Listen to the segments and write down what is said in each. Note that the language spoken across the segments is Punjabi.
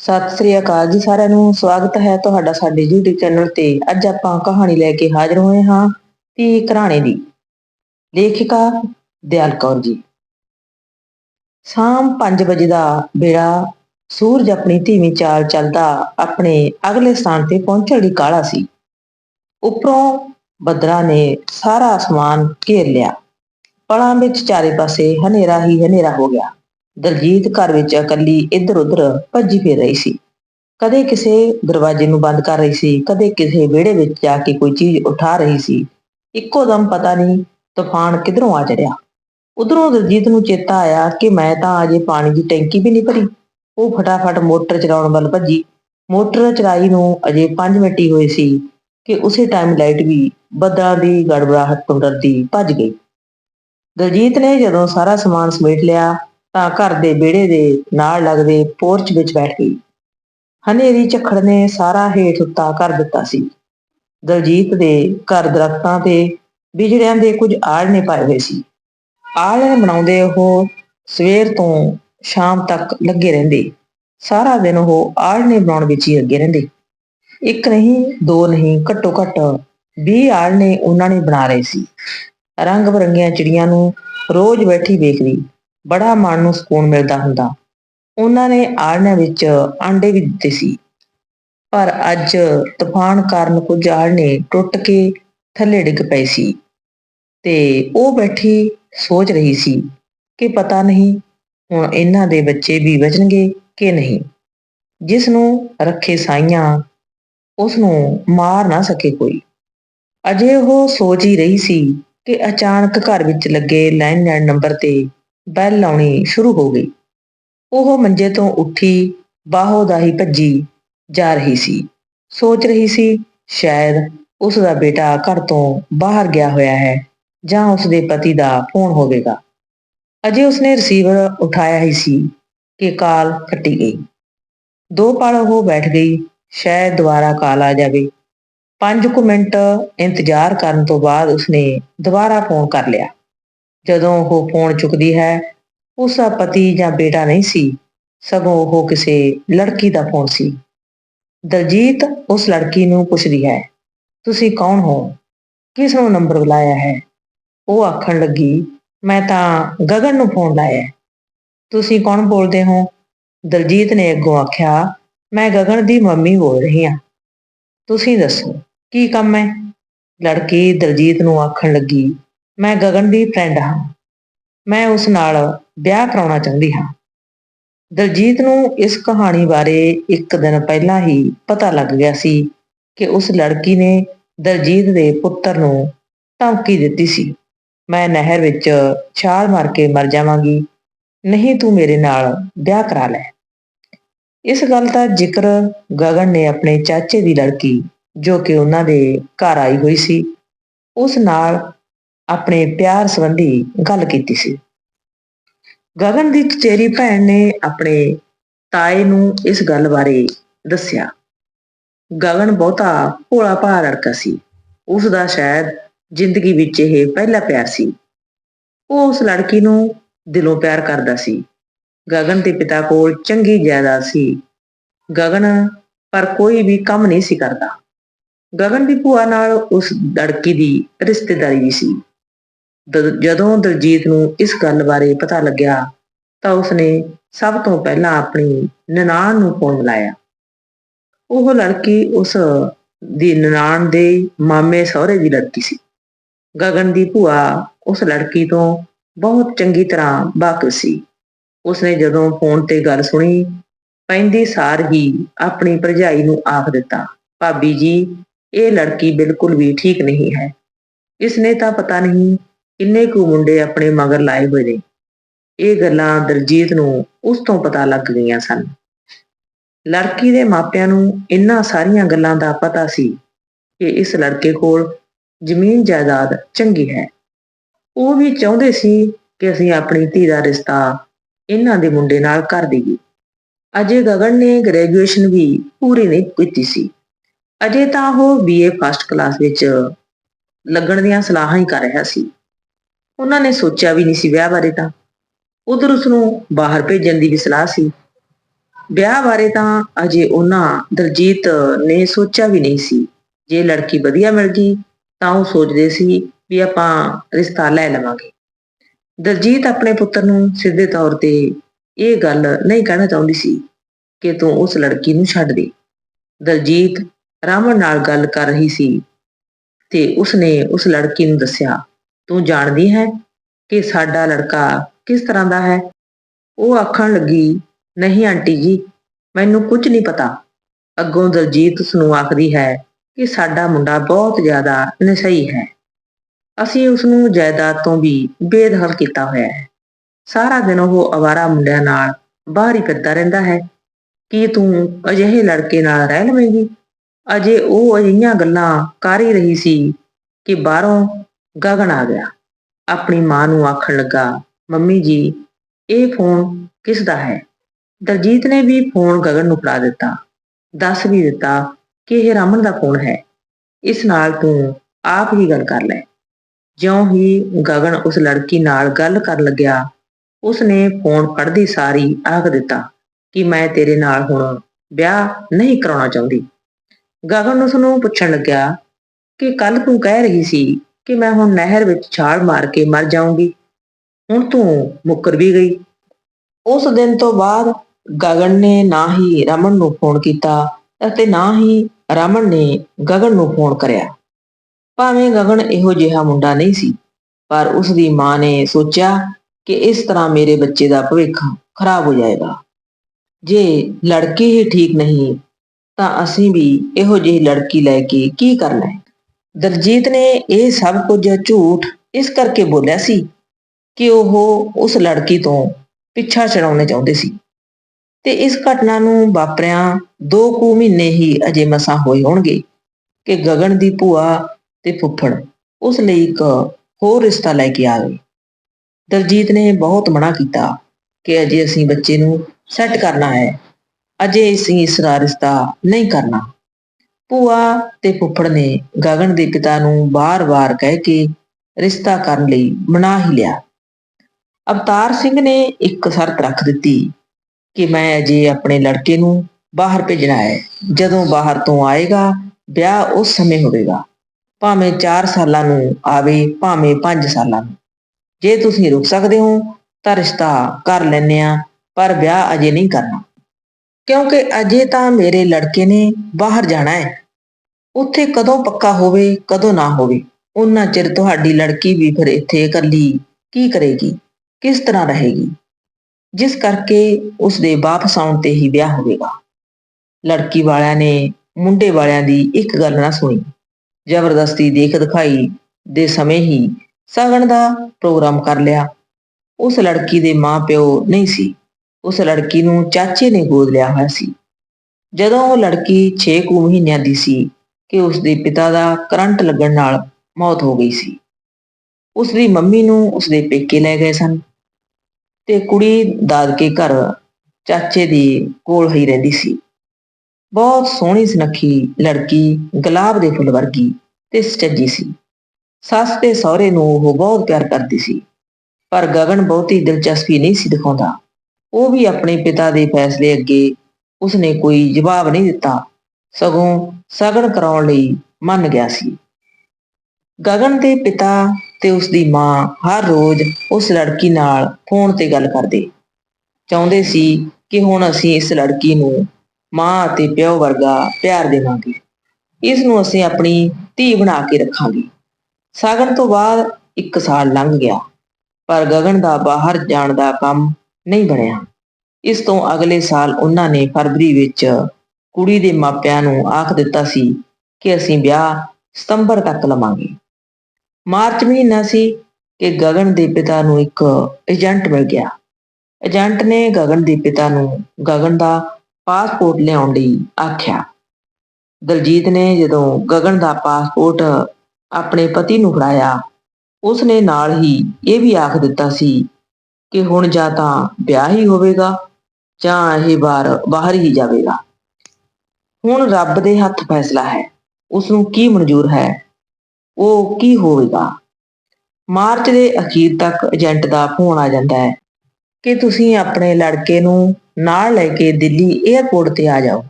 ਸਤਿ ਸ੍ਰੀ ਅਕਾਲ ਜੀ ਸਾਰਿਆਂ ਨੂੰ। ਸਵਾਗਤ ਹੈ ਤੁਹਾਡਾ ਸਾਡੇ YouTube ਚੈਨਲ ਤੇ। ਅੱਜ ਆਪਾਂ ਕਹਾਣੀ ਲੈ ਕੇ ਹਾਜ਼ਰ ਹੋਏ ਹਾਂ ਤੀ ਘਰਾਣੇ ਦੀ। ਲੇਖਿਕਾ ਦਿਆਲ ਕੌਰ ਜੀ। ਸ਼ਾਮ 5 ਵਜੇ ਦਾ ਬੇੜਾ ਸੂਰਜ ਆਪਣੀ ਧੀਮੀ ਚਾਲ ਚੱਲਦਾ ਆਪਣੇ ਅਗਲੇ ਸਥਾਨ ਤੇ ਪਹੁੰਚਣ ਲਈ ਕਾਲਾ ਸੀ। ਉੱਪਰੋਂ ਬੱਦਲਾਂ ਨੇ ਸਾਰਾ ਅਸਮਾਨ ਘੇਰ ਲਿਆ। ਪਲਾਂ ਵਿੱਚ ਚਾਰੇ ਪਾਸੇ ਹਨੇਰਾ ਹੀ ਹਨੇਰਾ ਹੋ ਗਿਆ। ਦਲਜੀਤ ਘਰ ਵਿੱਚ ਇਕੱਲੀ ਇੱਧਰ-ਉੱਧਰ ਭੱਜੀ ਫਿਰ ਰਹੀ ਸੀ। ਕਦੇ ਕਿਸੇ ਦਰਵਾਜ਼ੇ ਨੂੰ ਬੰਦ ਕਰ ਰਹੀ ਸੀ, ਕਦੇ ਕਿਸੇ ਵਿਹੜੇ ਵਿੱਚ ਜਾ ਕੇ ਕੋਈ ਚੀਜ਼ ਉਠਾ ਰਹੀ ਸੀ। ਇੱਕੋ ਦਮ ਪਤਾ ਨਹੀਂ ਤੂਫਾਨ ਕਿਧਰੋਂ ਆ ਚੜਿਆ। ਉਧਰੋਂ ਦਲਜੀਤ ਨੂੰ ਚੇਤਾ ਆਇਆ ਕਿ ਮੈਂ ਤਾਂ ਅਜੇ ਪਾਣੀ ਦੀ ਟੈਂਕੀ ਵੀ ਨਹੀਂ ਭਰੀ। ਉਹ ਫਟਾਫਟ ਮੋਟਰ ਚਲਾਉਣ ਵੱਲ ਭੱਜੀ। ਮੋਟਰ ਚਲਾਈ ਨੂੰ ਅਜੇ 5 ਮਿੰਟ ਹੀ ਹੋਏ ਸੀ ਕਿ ਉਸੇ ਟਾਈਮ ਲਾਈਟ ਵੀ ਬੱਦਲਾਂ ਦੀ ਗੜਬੜਾਹਟ ਤੋਂ ਡਰਦੀ ਭੱਜ ਗਈ। ਦਲਜੀਤ ਨੇ ਜਦੋਂ ਸਾਰਾ ਸਮਾਨ ਸਮੇਟ ਲਿਆ ਤਾਂ ਘਰ ਦੇ ਵਿਹੜੇ ਦੇ ਨਾਲ ਲੱਗਦੇ ਪੋਰਚ ਵਿੱਚ ਬੈਠ ਗਈ। ਹਨੇਰੀ ਝੱਖੜ ਨੇ ਸਾਰਾ ਹੇਠ ਉੱਤਾ ਕਰ ਦਿੱਤਾ ਸੀ। ਦਲਜੀਤ ਦੇ ਘਰ ਦਰਖਤਾਂ ਤੇ ਬਿਜੜਿਆਂ ਦੇ ਕੁਝ ਆਲਣੇ ਪਾਏ ਹੋਏ ਸੀ। ਆਲਣੇ ਬਣਾਉਂਦੇ ਉਹ ਸਵੇਰ ਤੋਂ ਸ਼ਾਮ ਤੱਕ ਲੱਗੇ ਰਹਿੰਦੇ। ਸਾਰਾ ਦਿਨ ਉਹ ਆਲਣੇ ਬਣਾਉਣ ਵਿੱਚ ਹੀ ਲੱਗੇ ਰਹਿੰਦੇ। ਇੱਕ ਨਹੀਂ, ਦੋ ਨਹੀਂ, ਘੱਟੋ ਘੱਟ 20 ਆਲਣੇ ਉਹਨਾਂ ਨੇ ਬਣਾ ਰਹੇ ਸੀ। ਰੰਗ ਬਰੰਗੀਆਂ ਚਿੜੀਆਂ ਨੂੰ ਰੋਜ਼ ਬੈਠੀ ਵੇਖਦੀ ਬੜਾ ਮਨ ਨੂੰ ਸਕੂਨ ਮਿਲਦਾ ਹੁੰਦਾ। ਉਹਨਾਂ ਨੇ ਆਲਣਿਆਂ ਵਿੱਚ ਆਂਡੇ ਵੀ ਦਿੱਤੇ ਸੀ। ਪਰ ਅੱਜ ਤੂਫਾਨ ਕਾਰਨ ਕੁਝ ਆਲਣੇ ਟੁੱਟ ਕੇ ਥੱਲੇ ਡਿੱਗ ਪਏ ਸੀ ਤੇ ਉਹ ਬੈਠੀ ਸੋਚ ਰਹੀ ਸੀ ਕਿ ਪਤਾ ਨਹੀਂ ਹੁਣ ਇਹਨਾਂ ਦੇ ਬੱਚੇ ਵੀ ਬਚਣਗੇ ਕਿ ਨਹੀਂ। ਜਿਸ ਨੂੰ ਰੱਖੇ ਸਾਈਆਂ, ਉਸ ਨੂੰ ਮਾਰ ਨਾ ਸਕੇ ਕੋਈ। ਅਜੇ ਉਹ ਸੋਚ ਹੀ ਰਹੀ ਸੀ ਕਿ ਅਚਾਨਕ ਘਰ ਵਿੱਚ ਲੱਗੇ ਲੈਂਡਲਾਈਨ ਨੰਬਰ ਤੇ ਬੈਲ ਲਾਉਣੀ ਸ਼ੁਰੂ ਹੋ ਗਈ। ਉਹ ਮੰਜੇ ਤੋਂ ਉੱਠੀ ਬਾਹੋ ਦਾ ਹੀ ਭੱਜੀ ਜਾ ਰਹੀ ਸੀ। ਸੋਚ ਰਹੀ ਸੀ, ਸ਼ਾਇਦ ਉਸ ਦਾ ਬੇਟਾ ਘਰ ਤੋਂ ਬਾਹਰ ਗਿਆ ਹੋਇਆ ਹੈ ਜਾਂ ਉਸ ਦੇ ਪਤੀ ਦਾ ਫੋਨ ਹੋਵੇਗਾ। ਅਜੇ ਉਸਨੇ ਰਿਸੀਵਰ ਉਠਾਇਆ ਹੀ ਸੀ ਕਿ ਕਾਲ ਕੱਟੀ ਗਈ। ਦੋ ਪਲ ਉਹ ਬੈਠ ਗਈ, ਸ਼ਾਇਦ ਦੁਬਾਰਾ ਕਾਲ ਆ ਜਾਵੇ। 5 ਕੁ ਮਿੰਟ ਇੰਤਜ਼ਾਰ ਕਰਨ ਤੋਂ ਬਾਅਦ ਉਸਨੇ ਦੁਬਾਰਾ ਫੋਨ ਕਰ ਲਿਆ। ਜਦੋਂ ਉਹ ਫੋਨ ਚੁੱਕਦੀ ਹੈ ਉਸਦਾ ਪਤੀ ਜਾਂ ਬੇਟਾ ਨਹੀਂ ਸੀ, ਸਗੋਂ ਉਹ ਕਿਸੇ ਲੜਕੀ ਦਾ ਫੋਨ ਸੀ। ਦਲਜੀਤ ਉਸ ਲੜਕੀ ਨੂੰ ਪੁੱਛਦੀ ਹੈ, ਤੁਸੀਂ ਕੌਣ ਹੋ? ਕਿਸ ਨੂੰ ਨੰਬਰ ਬੁਲਾਇਆ ਹੈ? ਉਹ ਆਖਣ ਲੱਗੀ, ਮੈਂ ਤਾਂ ਗਗਨ ਨੂੰ ਫੋਨ ਲਾਇਆ ਤੁਸੀਂ ਕੌਣ ਬੋਲਦੇ ਹੋ? ਦਲਜੀਤ ਨੇ ਅੱਗੋਂ ਆਖਿਆ, ਮੈਂ ਗਗਨ ਦੀ ਮੰਮੀ ਬੋਲ ਰਹੀ ਹਾਂ। ਤੁਸੀਂ ਦੱਸੋ, ਕੀ ਕੰਮ ਹੈ? ਲੜਕੀ ਦਲਜੀਤ ਨੂੰ ਆਖਣ ਲੱਗੀ ਮੈਂ ਗਗਨ ਦੀ ਫਰੈਂਡ ਹਾਂ। ਮੈਂ ਉਸ ਨਾਲ ਵਿਆਹ ਕਰਾਉਣਾ ਚਾਹੁੰਦੀ ਹਾਂ। ਦਲਜੀਤ ਨੂੰ ਇਸ ਕਹਾਣੀ ਬਾਰੇ ਇੱਕ ਦਿਨ ਪਹਿਲਾਂ ਹੀ ਪਤਾ ਲੱਗ ਗਿਆ ਸੀ ਕਿ ਉਸ ਲੜਕੀ ਨੇ ਦਲਜੀਤ ਦੇ ਪੁੱਤਰ ਨੂੰ ਧਮਕੀ ਦਿੱਤੀ ਸੀ। ਮੈਂ ਨਹਿਰ ਵਿੱਚ ਛਾਲ ਮਾਰ ਕੇ ਮਰ ਜਾਵਾਂਗੀ। ਨਹੀਂ ਤੂੰ ਮੇਰੇ ਨਾਲ ਵਿਆਹ ਕਰਾ ਲੈ। ਇਸ ਗੱਲ ਦਾ ਜ਼ਿਕਰ ਗਗਨ ਨੇ ਆਪਣੇ ਚਾਚੇ ਦੀ ਲੜਕੀ, ਜੋ ਕਿ ਉਹਨਾਂ ਦੇ ਘਰ ਆਈ ਹੋਈ ਸੀ, ਉਸ ਨਾਲ ਆਪਣੇ ਪਿਆਰ ਸੰਬੰਧੀ ਗੱਲ ਕੀਤੀ ਸੀ। ਗਗਨ ਦੀ ਚਚੇਰੀ ਭੈਣ ਨੇ ਆਪਣੇ ਤਾਏ ਨੂੰ ਇਸ ਗੱਲ ਬਾਰੇ ਦੱਸਿਆ। ਗਗਨ ਬਹੁਤਾ ਭੋਲਾ ਭਾਲਾ ਲੜਕਾ ਸੀ। ਉਸ ਦਾ ਸ਼ਾਇਦ ਜ਼ਿੰਦਗੀ ਵਿੱਚ ਇਹ ਪਹਿਲਾ ਪਿਆਰ ਸੀ। ਉਹ ਉਸ ਲੜਕੀ ਨੂੰ ਦਿਲੋਂ ਪਿਆਰ ਕਰਦਾ ਸੀ। ਗਗਨ ਦੇ ਪਿਤਾ ਕੋਲ ਚੰਗੀ ਜਾਇਦਾਦ ਸੀ। ਗਗਨ ਪਰ ਕੋਈ ਵੀ ਕੰਮ ਨਹੀਂ ਸੀ ਕਰਦਾ। ਗਗਨ ਦੀ ਭੂਆ ਨਾਲ ਉਸ ਲੜਕੀ ਦੀ ਰਿਸ਼ਤੇਦਾਰੀ ਵੀ ਸੀ। ਜਦੋਂ ਦਲਜੀਤ ਨੂੰ ਇਸ ਗੱਲ ਬਾਰੇ ਪਤਾ ਲੱਗਿਆ ਤਾਂ ਉਸਨੇ ਸਭ ਤੋਂ ਪਹਿਲਾਂ ਆਪਣੀ ਨਨਾਣ ਨੂੰ ਫੋਨ ਮਿਲਾਇਆ ਉਹ ਲੜਕੀ ਉਸ ਦੀ ਨਨਾਣ ਦੇ ਮਾਮੇ ਸਹੁਰੇ ਦੀ ਲੜਕੀ ਸੀ। ਗਗਨ ਦੀ ਭੂਆ ਉਸ ਲੜਕੀ ਤੋਂ ਬਹੁਤ ਚੰਗੀ ਤਰ੍ਹਾਂ ਵਾਕਿਫ ਸੀ। ਉਸਨੇ ਜਦੋਂ ਫੋਨ ਤੇ ਗੱਲ ਸੁਣੀ, ਪੈਂਦੀ ਸਾਰ ਹੀ ਆਪਣੀ ਭਰਜਾਈ ਨੂੰ ਆਖ ਦਿੱਤਾ, ਭਾਬੀ ਜੀ, ਇਹ ਲੜਕੀ ਬਿਲਕੁਲ ਵੀ ਠੀਕ ਨਹੀਂ ਹੈ। ਇਸਨੇ ਤਾਂ ਪਤਾ ਨਹੀਂ ਕਿੰਨੇ ਕੁ ਮੁੰਡੇ ਆਪਣੇ ਮਗਰ ਲਾਏ ਹੋਏ ਨੇ। ਇਹ ਗੱਲਾਂ ਦਲਜੀਤ ਨੂੰ ਉਸ ਤੋਂ ਪਤਾ ਲੱਗ ਗਈਆਂ ਸਨ। ਲੜਕੀ ਦੇ ਮਾਪਿਆਂ ਨੂੰ ਇਨ੍ਹਾਂ ਸਾਰੀਆਂ ਗੱਲਾਂ ਦਾ ਪਤਾ ਸੀ ਕਿ ਇਸ ਲੜਕੇ ਕੋਲ ਜ਼ਮੀਨ ਜਾਇਦਾਦ ਚੰਗੀ ਹੈ। ਉਹ ਵੀ ਚਾਹੁੰਦੇ ਸੀ ਕਿ ਅਸੀਂ ਆਪਣੀ ਧੀ ਦਾ ਰਿਸ਼ਤਾ ਇਹਨਾਂ ਦੇ ਮੁੰਡੇ ਨਾਲ ਕਰ ਦਈਏ। ਅਜੇ ਗਗਨ ਨੇ ਗ੍ਰੈਜੂਏਸ਼ਨ ਵੀ ਪੂਰੀ ਨਹੀਂ ਕੀਤੀ ਸੀ। ਅਜੇ ਤਾਂ ਉਹ ਬੀਏ ਫਸਟ ਕਲਾਸ ਵਿੱਚ ਲੱਗਣ ਦੀਆਂ ਸਲਾਹਾਂ ਹੀ ਕਰ ਰਿਹਾ ਸੀ। ਉਹਨਾਂ ਨੇ ਸੋਚਿਆ ਵੀ ਨਹੀਂ ਸੀ ਵਿਆਹ ਬਾਰੇ ਤਾਂ। ਉਧਰ ਉਸ ਨੂੰ ਬਾਹਰ ਭੇਜਣ ਦੀ ਵੀ ਸਲਾਹ ਸੀ। ਵਿਆਹ ਬਾਰੇ ਤਾਂ ਅਜੇ ਉਹਨਾਂ ਦਲਜੀਤ ਨੇ ਸੋਚਿਆ ਵੀ ਨਹੀਂ ਸੀ। ਜੇ ਲੜਕੀ ਵਧੀਆ ਮਿਲ ਗਈ, ਤਾਂ ਉਹ ਸੋਚਦੇ ਸੀ ਵੀ ਆਪਾਂ ਰਿਸ਼ਤਾ ਲੈ ਲਵਾਂਗੇ। ਦਲਜੀਤ ਆਪਣੇ ਪੁੱਤਰ ਨੂੰ ਸਿੱਧੇ ਤੌਰ ਤੇ ਇਹ ਗੱਲ ਨਹੀਂ ਕਹਿਣਾ ਚਾਹੁੰਦੀ ਸੀ ਕਿ ਤੂੰ ਉਸ ਲੜਕੀ ਨੂੰ ਛੱਡ ਦੇ। ਦਲਜੀਤ ਰਾਮਨ ਨਾਲ ਗੱਲ ਕਰ ਰਹੀ ਸੀ ਤੇ ਉਸਨੇ ਉਸ ਲੜਕੀ ਨੂੰ ਦੱਸਿਆ ਤੂੰ ਜਾਣਦੀ ਹੈ ਕਿ ਸਾਡਾ ਲੜਕਾ ਕਿਸ ਤਰ੍ਹਾਂ ਦਾ ਹੈ? ਉਹ ਆਖਣ ਲੱਗੀ, ਨਹੀਂ ਆਂਟੀ ਜੀ, ਮੈਨੂੰ ਕੁਝ ਨਹੀਂ ਪਤਾ। ਅੱਗੋਂ ਦਲਜੀਤ ਉਸ ਨੂੰ ਆਖਦੀ ਹੈ ਕਿ ਸਾਡਾ ਮੁੰਡਾ ਬਹੁਤ ਜ਼ਿਆਦਾ ਨਸ਼ਈ ਹੈ। ਅਸੀਂ ਉਸ ਨੂੰ ਜਾਇਦਾਦ ਤੋਂ ਵੀ ਬੇਦਖਲ ਕੀਤਾ ਹੋਇਆ ਹੈ। ਸਾਰਾ ਦਿਨ ਉਹ ਅਵਾਰਾ ਮੁੰਡਿਆਂ ਨਾਲ ਬਾਹਰ ਹੀ ਫਿਰਦਾ ਰਹਿੰਦਾ ਹੈ। ਕੀ ਤੂੰ ਅਜਿਹੇ ਲੜਕੇ ਨਾਲ ਰਹਿ ਲਵੇਂਗੀ? ਅਜੇ ਉਹ ਅਜਿਹੀਆਂ ਗੱਲਾਂ ਕਰ ਹੀ ਰਹੀ ਸੀ ਕਿ ਬਾਹਰੋਂ ਗਗਨ ਆ ਗਿਆ। ਆਪਣੀ ਮਾਂ ਨੂੰ ਆਖਣ ਲੱਗਾ, ਮੰਮੀ ਜੀ, ਇਹ ਫੋਨ ਕਿਸ ਦਾ ਹੈ? ਦਲਜੀਤ ਨੇ ਵੀ ਫੋਨ ਗਗਨ ਨੂੰ ਫੜਾ ਦਿੱਤਾ। ਦੱਸ ਵੀ ਦਿੱਤਾ ਕਿ ਇਹ ਰਮਨ ਦਾ ਫੋਨ ਹੈ। ਇਸ ਨਾਲ ਤੂੰ ਆਪ ਹੀ ਗੱਲ ਕਰ ਲੈ। ਜਿਉਂ ਹੀ ਗਗਨ ਉਸ ਲੜਕੀ ਨਾਲ ਗੱਲ ਕਰਨ ਲੱਗਿਆ, ਉਸਨੇ ਫੋਨ ਫੜਦੀ ਸਾਰੀ ਆਖ ਦਿੱਤਾ ਕਿ ਮੈਂ ਤੇਰੇ ਨਾਲ ਹੁਣ ਵਿਆਹ ਨਹੀਂ ਕਰਾਉਣਾ ਚਾਹੁੰਦੀ। ਗਗਨ ਉਸ ਨੂੰ ਪੁੱਛਣ ਲੱਗਿਆ ਕਿ ਕੱਲ ਤੂੰ ਕਹਿ ਰਹੀ ਸੀ ਕਿ ਮੈਂ ਹੁਣ ਨਹਿਰ ਵਿੱਚ ਛਾਲ ਮਾਰ ਕੇ ਮਰ ਜਾਊਂਗੀ। ਹੁਣ ਤੂੰ ਮੁੱਕਰ ਵੀ ਗਈ। ਉਸ ਦਿਨ ਤੋਂ ਬਾਅਦ ਗਗਨ ਨੇ ਨਾ ਹੀ ਰਮਨ ਨੂੰ ਫੋਨ ਕੀਤਾ ਅਤੇ ਨਾ ਹੀ ਰਮਨ ਨੇ ਗਗਨ ਨੂੰ ਫੋਨ ਕਰਿਆ। ਭਾਵੇਂ ਗਗਨ ਇਹੋ ਜਿਹਾ ਮੁੰਡਾ ਨਹੀਂ ਸੀ, ਪਰ ਉਸ ਦੀ ਮਾਂ ਨੇ ਸੋਚਿਆ ਕਿ ਇਸ ਤਰ੍ਹਾਂ ਮੇਰੇ ਬੱਚੇ ਦਾ ਭਵਿੱਖ ਖਰਾਬ ਹੋ ਜਾਏਗਾ। ਜੇ ਲੜਕੀ ਹੀ ਠੀਕ ਨਹੀਂ, ਤਾਂ ਅਸੀਂ ਵੀ ਇਹੋ ਜਿਹੀ ਲੜਕੀ ਲੈ ਕੇ ਕੀ ਕਰਨਾ ਹੈ? ਦਲਜੀਤ ਨੇ ਇਹ ਸਭ ਕੁਝ ਝੂਠ ਇਸ ਕਰਕੇ ਬੋਲਿਆ ਸੀ ਕਿ ਉਹ ਉਸ ਲੜਕੀ ਤੋਂ ਪਿੱਛਾ ਛਡਾਉਣਾ ਚਾਹੁੰਦੇ ਸੀ। ਤੇ ਇਸ ਘਟਨਾ ਨੂੰ ਵਾਪਰਿਆਂ ਦੋ ਕੁ ਮਹੀਨੇ ਹੀ ਅਜੇ ਮਸਾਂ ਹੋਏ ਹੋਣਗੇ ਕਿ ਗਗਨ ਦੀ ਭੂਆ ਤੇ ਫੁੱਫੜ ਉਸ ਲਈ ਇੱਕ ਹੋਰ ਰਿਸ਼ਤਾ ਲੈ ਕੇ ਆ ਗਏ ਦਲਜੀਤ ਨੇ ਬਹੁਤ ਮਨਾ ਕੀਤਾ ਕਿ ਅਜੇ ਅਸੀਂ ਬੱਚੇ ਨੂੰ ਸੈੱਟ ਕਰਨਾ ਹੈ। ਅਜੇ ਅਸੀਂ ਇਸ ਦਾ ਰਿਸ਼ਤਾ ਨਹੀਂ ਕਰਨਾ। ਭੂਆ ਤੇ ਫੁੱਫੜ ਨੇ ਗਗਨ ਦੇ ਪਿਤਾ ਨੂੰ ਬਾਰ-ਬਾਰ ਕਹਿ ਕੇ ਰਿਸ਼ਤਾ ਕਰਨ ਲਈ ਮਨਾ ਹੀ ਲਿਆ। ਅਵਤਾਰ ਸਿੰਘ ਨੇ ਇੱਕ ਸ਼ਰਤ ਰੱਖ ਦਿੱਤੀ ਕਿ ਮੈਂ ਅਜੇ ਆਪਣੇ ਲੜਕੇ ਨੂੰ ਬਾਹਰ ਭੇਜਣਾ ਹੈ। ਜਦੋਂ ਬਾਹਰ ਤੋਂ ਆਏਗਾ, ਵਿਆਹ ਉਸ ਸਮੇਂ ਹੋਵੇਗਾ। ਭਾਵੇਂ 4 ਸਾਲਾਂ ਨੂੰ ਆਵੇ, ਭਾਵੇਂ 5 ਸਾਲਾਂ ਨੂੰ। ਜੇ ਤੁਸੀਂ ਰੁਕ ਸਕਦੇ ਹੋ, ਤਾਂ ਰਿਸ਼ਤਾ ਕਰ ਲੈਨੇ ਆ ਪਰ ਵਿਆਹ ਅਜੇ ਨਹੀਂ ਕਰਨਾ। ਕਿਉਂਕਿ ਅਜੇ ਤਾਂ ਮੇਰੇ ਲੜਕੇ ਨੇ ਬਾਹਰ ਜਾਣਾ ਹੈ। ਉੱਥੇ ਕਦੋਂ ਪੱਕਾ ਹੋਵੇ, ਕਦੋਂ ਨਾ ਹੋਵੇ ਉਹਨਾਂ ਚਿਰ ਤੁਹਾਡੀ ਲੜਕੀ ਵੀ ਫਿਰ ਇੱਥੇ ਇਕੱਲੀ ਕੀ ਕਰੇਗੀ, ਕਿਸ ਤਰ੍ਹਾਂ ਰਹੇਗੀ? ਜਿਸ ਕਰਕੇ ਉਸ ਦੇ ਵਾਪਸ ਆਉਣ ਤੇ ਹੀ ਵਿਆਹ ਹੋਵੇਗਾ। ਲੜਕੀ ਵਾਲਿਆਂ ਨੇ ਮੁੰਡੇ ਵਾਲਿਆਂ ਦੀ ਇੱਕ ਗੱਲ ਨਾ ਸੁਣੀ। ਜ਼ਬਰਦਸਤੀ ਦੇਖ ਦਿਖਾਈ ਦੇ ਸਮੇਂ ਹੀ ਸਗਨ ਦਾ ਪ੍ਰੋਗਰਾਮ ਕਰ ਲਿਆ। ਉਸ ਲੜਕੀ ਦੇ ਮਾਂ-ਪਿਓ ਨਹੀਂ ਸੀ। ਉਸ ਲੜਕੀ ਨੂੰ ਚਾਚੇ ਨੇ ਗੋਦ ਲਿਆ ਹੋਇਆ ਸੀ। ਜਦੋਂ ਉਹ ਲੜਕੀ 6 ਕੁ ਮਹੀਨਿਆਂ ਦੀ ਸੀ ਕਿ ਉਸ ਦੇ ਪਿਤਾ ਦਾ ਕਰੰਟ ਲੱਗਣ ਨਾਲ ਮੌਤ ਹੋ ਗਈ ਸੀ। ਉਸ ਦੀ ਮੰਮੀ ਨੂੰ ਉਸ ਦੇ ਪੇਕੇ ਲੈ ਗਏ ਸਨ ਤੇ ਕੁੜੀ ਦਾਦਕੇ ਘਰ ਚਾਚੇ ਦੇ ਕੋਲ ਹੀ ਰਹਿੰਦੀ ਸੀ। ਬਹੁਤ ਸੋਹਣੀ ਸੁਨੱਖੀ ਲੜਕੀ ਗੁਲਾਬ ਦੇ ਫੁੱਲ ਵਰਗੀ ਤੇ ਸੱਚੀ ਸੀ। ਸੱਸ ਤੇ ਸਹੁਰੇ ਨੂੰ ਉਹ ਬਹੁਤ ਪਿਆਰ ਕਰਦੀ ਸੀ, ਪਰ ਗਗਨ ਬਹੁਤੀ ਦਿਲਚਸਪੀ ਨਹੀਂ ਸੀ ਦਿਖਾਉਂਦਾ। ਉਹ ਵੀ ਆਪਣੇ ਪਿਤਾ ਦੇ ਫੈਸਲੇ ਅੱਗੇ ਉਸਨੇ ਕੋਈ ਜਵਾਬ ਨਹੀਂ ਦਿੱਤਾ। ਸਗੋਂ ਸਗਨ ਕਰਾਉਣ ਲਈ ਮੰਨ ਗਿਆ ਸੀ। ਗਗਨ ਦੇ ਪਿਤਾ ਤੇ ਉਸ ਦੀ ਮਾਂ ਹਰ ਰੋਜ਼ ਉਸ ਲੜਕੀ ਨਾਲ ਫੋਨ ਤੇ ਗੱਲ ਕਰਦੇ। ਚਾਹੁੰਦੇ ਸੀ ਕਿ ਹੁਣ ਅਸੀਂ ਇਸ ਲੜਕੀ ਨੂੰ ਮਾਂ ਅਤੇ ਪਿਓ ਵਰਗਾ ਪਿਆਰ ਦੇਵਾਂਗੇ। ਇਸ ਨੂੰ ਅਸੀਂ ਆਪਣੀ ਧੀ ਬਣਾ ਕੇ ਰੱਖਾਂਗੇ। ਸਾਗਣ ਤੋਂ ਬਾਅਦ ਇੱਕ ਸਾਲ ਲੰਘ ਗਿਆ। ਪਰ ਗਗਨ ਦਾ ਬਾਹਰ ਜਾਣ ਦਾ ਕੰਮ ਨਹੀਂ ਬਣਿਆ। ਇਸ ਤੋਂ ਅਗਲੇ ਸਾਲ ਉਹਨਾਂ ਨੇ ਫਰਵਰੀ ਵਿੱਚ ਕੁੜੀ ਦੇ ਮਾਪਿਆਂ ਨੂੰ ਆਖ ਦਿੱਤਾ ਸੀ ਕਿ ਅਸੀਂ ਵਿਆਹ ਸਤੰਬਰ ਤੱਕ ਲਵਾਂਗੇ। ਮਾਰਚ ਮਹੀਨਾ ਸੀ ਕਿ ਗਗਨ ਦੇ ਪਿਤਾ ਨੂੰ ਇੱਕ ਏਜੰਟ ਮਿਲ ਗਿਆ। ਏਜੰਟ ਨੇ ਗਗਨ ਦੇ ਪਿਤਾ ਨੂੰ ਗਗਨ ਦਾ ਪਾਸਪੋਰਟ ਲਿਆਉਣ ਲਈ ਆਖਿਆ। ਦਲਜੀਤ ਨੇ ਜਦੋਂ ਗਗਨ ਦਾ ਪਾਸਪੋਰਟ ਆਪਣੇ ਪਤੀ ਨੂੰ ਫੜਾਇਆ, ਉਸਨੇ ਨਾਲ ਹੀ ਇਹ ਵੀ ਆਖ ਦਿੱਤਾ ਸੀ ਕਿ ਹੁਣ ਜਾਂ ਤਾਂ ਵਿਆਹ ਹੀ ਹੋਵੇਗਾ ਜਾਂ ਇਹ ਬਾਰ ਬਾਹਰ ਹੀ ਜਾਵੇਗਾ। ਹੁਣ ਰੱਬ ਦੇ ਹੱਥ ਫੈਸਲਾ ਹੈ ਉਸ ਨੂੰ ਕੀ ਮਨਜ਼ੂਰ ਹੈ, ਉਹ ਕੀ ਹੋਵੇਗਾ? ਮਾਰਚ ਦੇ ਅਖੀਰ ਤੱਕ ਏਜੰਟ ਦਾ ਫੋਨ ਆ ਜਾਂਦਾ ਹੈ ਕਿ ਤੁਸੀਂ ਆਪਣੇ ਲੜਕੇ ਨੂੰ ਨਾਲ ਲੈ ਕੇ ਦਿੱਲੀ 에ਅਰਪੋਰਟ ਤੇ ਆ ਜਾਓ।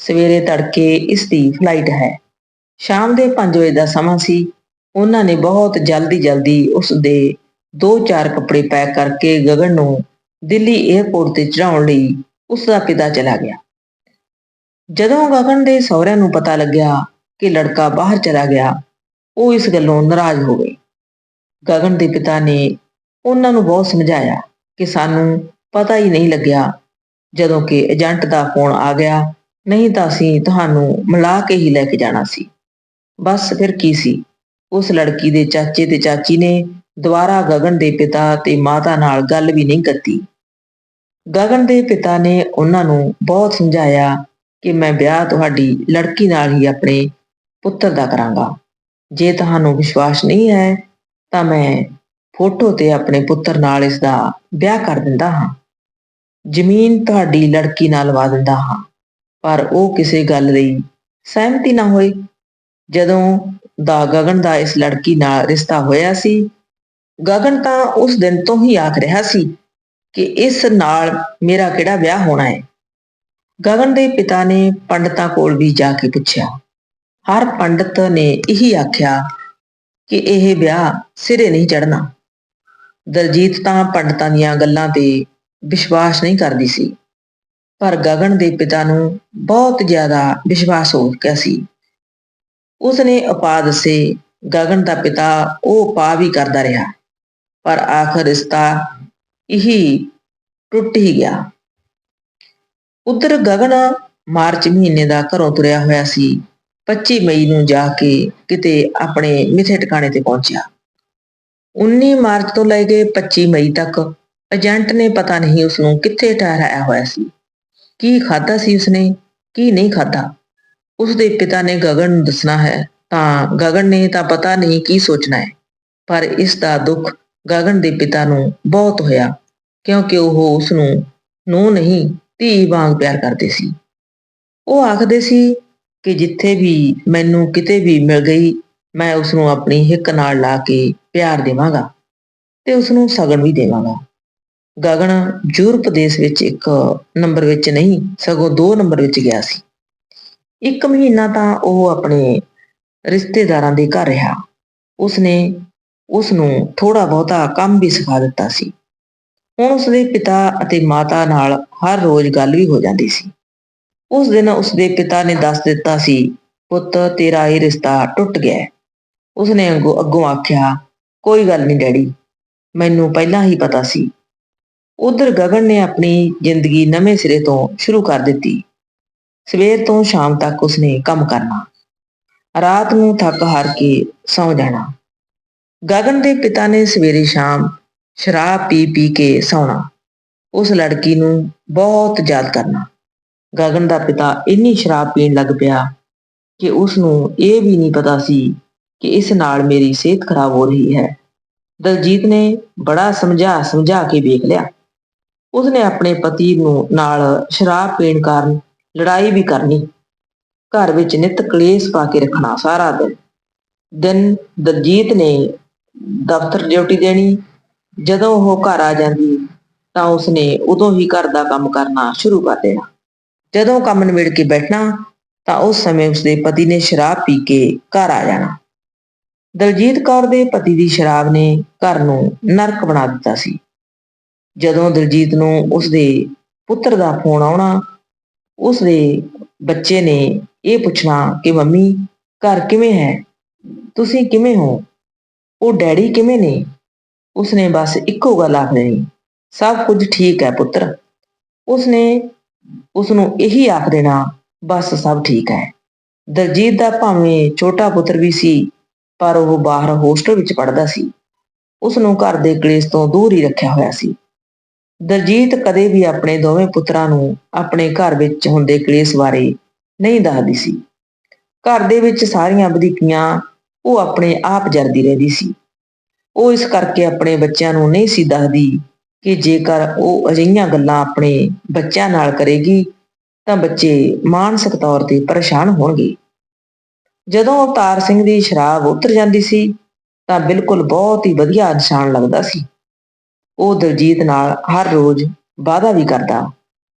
ਸਵੇਰੇ ਤੜਕੇ ਇਸ ਦੀ ਫਲਾਈਟ ਹੈ। ਸ਼ਾਮ ਦੇ 5 ਵਜੇ ਦਾ ਸਮਾਂ ਸੀ। ਉਹਨਾਂ ਨੇ ਬਹੁਤ ਜਲਦੀ ਜਲਦੀ ਉਸ ਦੇ ਦੋ ਚਾਰ ਕੱਪੜੇ ਪੈਕ ਕਰਕੇ ਗਗਨ ਨੂੰ ਦਿੱਲੀ 에ਅਰਪੋਰਟ ਤੇ ਚੜਾਉਣ ਲਈ ਉਸ ਦਾ ਪਿਤਾ ਚਲਾ ਗਿਆ। ਜਦੋਂ ਗਗਨ ਦੇ ਸਹੁਰਿਆਂ ਨੂੰ ਪਤਾ ਲੱਗਿਆ ਕਿ ਲੜਕਾ ਬਾਹਰ ਚਲਾ ਗਿਆ, ਉਹ ਇਸ ਗੱਲੋਂ ਨਾਰਾਜ਼ ਹੋ ਗਏ। ਗਗਨ ਦੇ ਪਿਤਾ ਨੇ ਉਹਨਾਂ ਨੂੰ ਬਹੁਤ ਸਮਝਾਇਆ ਕਿ ਸਾਨੂੰ ਪਤਾ ਹੀ ਨਹੀਂ ਲੱਗਿਆ। ਜਦੋਂ ਕਿ ਏਜੰਟ ਦਾ ਫੋਨ ਆ ਗਿਆ, ਨਹੀਂ ਤਾਂ ਅਸੀਂ ਤੁਹਾਨੂੰ ਮਿਲਾ ਕੇ ਹੀ ਲੈ ਕੇ ਜਾਣਾ ਸੀ। ਬਸ ਫਿਰ ਕੀ ਸੀ? ਉਸ ਲੜਕੀ ਦੇ ਚਾਚੇ ਤੇ ਚਾਚੀ ਨੇ ਦੁਬਾਰਾ ਗਗਨ ਦੇ ਪਿਤਾ ਤੇ ਮਾਤਾ ਨਾਲ ਗੱਲ ਵੀ ਨਹੀਂ ਕੀਤੀ ਗਗਨ ਦੇ ਪਿਤਾ ਨੇ ਉਹਨਾਂ ਨੂੰ ਬਹੁਤ ਸਮਝਾਇਆ ਕਿ ਮੈਂ ਵਿਆਹ ਤੁਹਾਡੀ ਲੜਕੀ ਨਾਲ ਹੀ ਆਪਣੇ ਪੁੱਤਰ ਦਾ ਕਰਾਂਗਾ। ਜੇ ਤੁਹਾਨੂੰ ਵਿਸ਼ਵਾਸ ਨਹੀਂ ਹੈ, ਤਾਂ ਮੈਂ ਫੋਟੋ ਤੇ ਆਪਣੇ ਪੁੱਤਰ ਨਾਲ ਇਸ ਦਾ ਵਿਆਹ ਕਰ ਦਿੰਦਾ ਹਾਂ। ਜ਼ਮੀਨ ਤੁਹਾਡੀ ਲੜਕੀ ਨਾਲ ਲਵਾ ਦਿੰਦਾ ਹਾਂ, ਪਰ ਉਹ ਕਿਸੇ ਗੱਲ ਲਈ ਸਹਿਮਤੀ ਨਾ ਹੋਈ ਜਦੋਂ ਦਾ ਗਗਨ ਦਾ ਇਸ ਲੜਕੀ ਨਾਲ ਰਿਸ਼ਤਾ ਹੋਇਆ ਸੀ ਗਗਨ ਤਾਂ ਉਸ ਦਿਨ ਤੋਂ ਹੀ ਆਖ ਰਿਹਾ ਸੀ ਕਿ ਇਸ ਨਾਲ ਮੇਰਾ ਕਿਹੜਾ ਵਿਆਹ ਹੋਣਾ ਹੈ। ਗਗਨ ਦੇ ਪਿਤਾ ਨੇ ਪੰਡਤਾਂ ਕੋਲ ਵੀ ਜਾ ਕੇ ਪੁੱਛਿਆ। ਹਰ ਪੰਡਤ ਨੇ ਇਹੀ ਆਖਿਆ ਕਿ ਇਹ ਵਿਆਹ ਸਿਰੇ ਨਹੀਂ ਚੜਨਾ ਦਲਜੀਤ ਤਾਂ ਪੰਡਤਾਂ ਦੀਆਂ ਗੱਲਾਂ ਤੇ ਵਿਸ਼ਵਾਸ ਨਹੀਂ ਕਰਦੀ ਸੀ। ਪਰ ਗਗਨ ਦੇ ਪਿਤਾ ਨੂੰ ਬਹੁਤ ਜ਼ਿਆਦਾ ਵਿਸ਼ਵਾਸ ਹੋ ਗਿਆ ਸੀ। ਉਸਨੇ ਉਪਾਅ ਦੱਸੇ, ਗਗਨ ਦਾ ਪਿਤਾ ਉਹ ਉਪਾਅ ਵੀ ਕਰਦਾ ਰਿਹਾ। ਪਰ ਆਖਰ ਰਿਸ਼ਤਾ ਇਹੀ ਟੁੱਟ ਹੀ ਗਿਆ। ਉਧਰ ਗਗਨ ਮਾਰਚ ਮਹੀਨੇ ਦਾ ਘਰੋਂ ਤੁਰਿਆ ਹੋਇਆ ਸੀ। 25 ਮਈ ਨੂੰ ਜਾ ਕੇ ਕਿਤੇ ਆਪਣੇ ਮਿੱਥੇ ਟਿਕਾਣੇ ਤੇ ਪਹੁੰਚਿਆ। 19 ਮਾਰਚ ਤੋਂ ਲੈ ਕੇ 25 ਮਈ ਤੱਕ ਏਜੰਟ ਨੇ ਪਤਾ ਨਹੀਂ ਉਸ ਨੂੰ ਕਿੱਥੇ ਠਹਿਰਾਇਆ ਹੋਇਆ ਸੀ। ਕੀ ਖਾਦਾ ਸੀ ਉਸਨੇ, ਕੀ ਨਹੀਂ ਖਾਦਾ ਉਸ ਦੇ ਪਿਤਾ ਨੇ ਗਗਨ ਨੂੰ ਦੱਸਣਾ ਹੈ ਤਾਂ ਗਗਨ ਨੇ ਤਾਂ ਪਤਾ ਨਹੀਂ ਕੀ ਸੋਚਣਾ ਹੈ। ਪਰ ਇਸ ਦਾ ਦੁੱਖ ਗਗਨ ਦੇ ਪਿਤਾ ਨੂੰ ਬਹੁਤ ਹੋਇਆ, ਕਿਉਂਕਿ ਉਹ ਉਸ ਨੂੰ ਨੂੰ ਨਹੀਂ, ਧੀ ਵਾਂਗ ਪਿਆਰ ਕਰਦੇ ਸੀ। ਉਹ ਆਖਦੇ ਸੀ ਕਿ ਜਿੱਥੇ ਵੀ ਮੈਨੂੰ ਕਿਤੇ ਵੀ ਮਿਲ ਗਈ, ਮੈਂ ਉਸ ਨੂੰ ਆਪਣੀ ਹਿੱਕ ਨਾਲ ਲਾ ਕੇ ਪਿਆਰ ਦੇਵਾਂਗਾ ਤੇ ਉਸ ਨੂੰ ਸਗਨ ਵੀ ਦੇਵਾਂਗਾ। ਗਗਨ ਯੂਰਪ ਦੇਸ਼ ਵਿੱਚ ਇੱਕ ਨੰਬਰ ਵਿੱਚ ਨਹੀਂ, ਸਗੋਂ ਦੋ ਨੰਬਰ ਵਿੱਚ ਗਿਆ ਸੀ। ਇੱਕ ਮਹੀਨਾ ਤਾਂ ਉਹ ਆਪਣੇ ਰਿਸ਼ਤੇਦਾਰਾਂ ਦੇ ਘਰ ਰਿਹਾ। ਉਸਨੇ ਉਸ ਨੂੰ ਥੋੜਾ ਬਹੁਤਾ ਕੰਮ ਵੀ ਸਿਖਾ ਦਿੱਤਾ ਸੀ। ਹੁਣ ਉਸਦੇ ਪਿਤਾ ਅਤੇ ਮਾਤਾ ਨਾਲ ਹਰ ਰੋਜ਼ ਗੱਲ ਵੀ ਹੋ ਜਾਂਦੀ ਸੀ। ਉਸ ਦਿਨ ਉਸਦੇ ਪਿਤਾ ਨੇ ਦੱਸ ਦਿੱਤਾ ਸੀ, ਪੁੱਤ, ਤੇਰਾ ਇਹ ਰਿਸ਼ਤਾ ਟੁੱਟ ਗਿਆ ਹੈ। ਉਸਨੇ ਅੱਗੋਂ ਅੱਗੋਂ ਆਖਿਆ, ਕੋਈ ਗੱਲ ਨਹੀਂ ਡੈਡੀ, ਮੈਨੂੰ ਪਹਿਲਾਂ ਹੀ ਪਤਾ ਸੀ। ਉਧਰ ਗਗਨ ਨੇ ਆਪਣੀ ਜ਼ਿੰਦਗੀ ਨਵੇਂ ਸਿਰੇ ਤੋਂ ਸ਼ੁਰੂ ਕਰ ਦਿੱਤੀ। ਸਵੇਰ ਤੋਂ ਸ਼ਾਮ ਤੱਕ ਉਸਨੇ ਕੰਮ ਕਰਨਾ, ਰਾਤ ਨੂੰ ਥੱਕ ਹਾਰ ਕੇ ਸੌਂ ਜਾਣਾ। ਗਗਨ ਦੇ ਪਿਤਾ ਨੇ ਸਵੇਰੇ ਸ਼ਾਮ ਸ਼ਰਾਬ ਪੀ ਪੀ ਕੇ ਸੌਣਾ। ਉਸ ਲੜਕੀ ਨੂੰ ਬਹੁਤ ਯਾਦ ਕਰਨਾ। ਗਗਨ ਦਾ ਪਿਤਾ ਇੰਨੀ ਸ਼ਰਾਬ ਪੀਣ ਲੱਗ ਪਿਆ ਕਿ ਉਸ ਨੂੰ ਇਹ ਵੀ ਨਹੀਂ ਪਤਾ ਸੀ ਕਿ ਇਸ ਨਾਲ ਮੇਰੀ ਸਿਹਤ ਖਰਾਬ ਹੋ ਰਹੀ ਹੈ। ਦਲਜੀਤ ਨੇ ਬੜਾ ਸਮਝਾ ਸਮਝਾ ਕੇ ਵੇਖ ਲਿਆ। ਉਸਨੇ ਆਪਣੇ ਪਤੀ ਨੂੰ ਨਾਲ ਸ਼ਰਾਬ ਪੀਣ ਕਾਰਨ ਲੜਾਈ ਵੀ ਕਰਨੀ। ਘਰ ਵਿੱਚ ਨਿਤ ਕਲੇਸ਼ ਪਾ ਕੇ ਰੱਖਣਾ ਸਾਰਾ ਦਿਨ। ਦਿਨ ਦਲਜੀਤ ਨੇ ਦਫ਼ਤਰ ਡਿਊਟੀ ਦੇਣੀ, ਜਦੋਂ ਉਹ ਘਰ ਆ ਜਾਂਦੀ, ਤਾਂ ਉਸਨੇ ਉਦੋਂ ਹੀ ਘਰ ਦਾ ਕੰਮ ਕਰਨਾ ਸ਼ੁਰੂ ਕਰ ਦੇਣਾ। ਜਦੋਂ ਕੰਮ ਨਿਬੜ ਕੇ ਬੈਠਣਾ, ਤਾਂ ਉਸ ਸਮੇਂ ਉਸਦੇ ਪਤੀ ਨੇ ਸ਼ਰਾਬ ਪੀ ਕੇ ਘਰ ਆ ਜਾਣਾ। ਦਲਜੀਤ ਕੌਰ ਦੇ ਪਤੀ ਦੀ ਸ਼ਰਾਬ ਨੇ ਘਰ ਨੂੰ ਨਰਕ ਬਣਾ ਦਿੱਤਾ ਸੀ। ਜਦੋਂ ਦਲਜੀਤ ਨੂੰ ਉਸਦੇ ਪੁੱਤਰ ਦਾ ਫੋਨ ਆਉਣਾ, ਉਸਦੇ ਬੱਚੇ ਨੇ ਇਹ ਪੁੱਛਣਾ ਕਿ ਮੰਮੀ, ਘਰ ਕਿਵੇਂ ਹੈ? ਤੁਸੀਂ ਕਿਵੇਂ ਹੋ? ਉਹ ਡੈਡੀ ਕਿਵੇਂ ਨੇ? ਉਸਨੇ ਬਸ ਇੱਕੋ ਗੱਲ ਆਖ ਦੇਣੀ ਸਭ ਕੁਝ ਠੀਕ ਹੈ ਪੁੱਤਰ। ਉਸਨੇ ਉਸ ਨੂੰ ਇਹੀ ਆਖ ਦੇਣਾ, ਬਸ ਸਭ ਠੀਕ ਹੈ। ਦਲਜੀਤ ਦਾ ਭਾਵੇਂ ਛੋਟਾ ਪੁੱਤਰ ਵੀ ਸੀ, ਪਰ ਉਹ ਬਾਹਰ ਹੋਸਟਲ ਵਿੱਚ ਪੜ੍ਹਦਾ ਸੀ। ਉਸ ਨੂੰ ਘਰ ਦੇ ਕਲੇਸ਼ ਤੋਂ ਦੂਰ ਹੀ ਰੱਖਿਆ ਹੋਇਆ ਸੀ। ਦਲਜੀਤ ਕਦੇ ਵੀ ਆਪਣੇ ਦੋਵੇਂ ਪੁੱਤਰਾਂ ਨੂੰ ਆਪਣੇ ਘਰ ਵਿੱਚ ਹੁੰਦੇ ਕਲੇਸ਼ ਬਾਰੇ ਨਹੀਂ ਦੱਸਦੀ ਸੀ। ਘਰ ਦੇ ਵਿੱਚ ਸਾਰੀਆਂ ਵਧੀਕੀਆਂ ਉਹ ਆਪਣੇ ਆਪ ਜਰਦੀ ਰਹਿੰਦੀ ਸੀ। ਉਹ ਇਸ ਕਰਕੇ ਆਪਣੇ ਬੱਚਿਆਂ ਨੂੰ ਨਹੀਂ ਸੀ ਦੱਸਦੀ ਕਿ ਜੇਕਰ ਉਹ ਅਜਿਹੀਆਂ ਗੱਲਾਂ ਆਪਣੇ ਬੱਚਿਆਂ ਨਾਲ ਕਰੇਗੀ, ਤਾਂ ਬੱਚੇ ਮਾਨਸਿਕ ਤੌਰ ਤੇ ਪਰੇਸ਼ਾਨ ਹੋਣਗੇ। ਜਦੋਂ ਅਵਤਾਰ ਸਿੰਘ ਦੀ ਸ਼ਰਾਬ ਉਤਰ ਜਾਂਦੀ ਸੀ, ਤਾਂ ਬਿਲਕੁਲ ਬਹੁਤ ਹੀ ਵਧੀਆ ਇਨਸਾਨ ਲੱਗਦਾ ਸੀ। ਉਹ ਦਲਜੀਤ ਨਾਲ ਹਰ ਰੋਜ਼ ਵਾਅਦਾ ਵੀ ਕਰਦਾ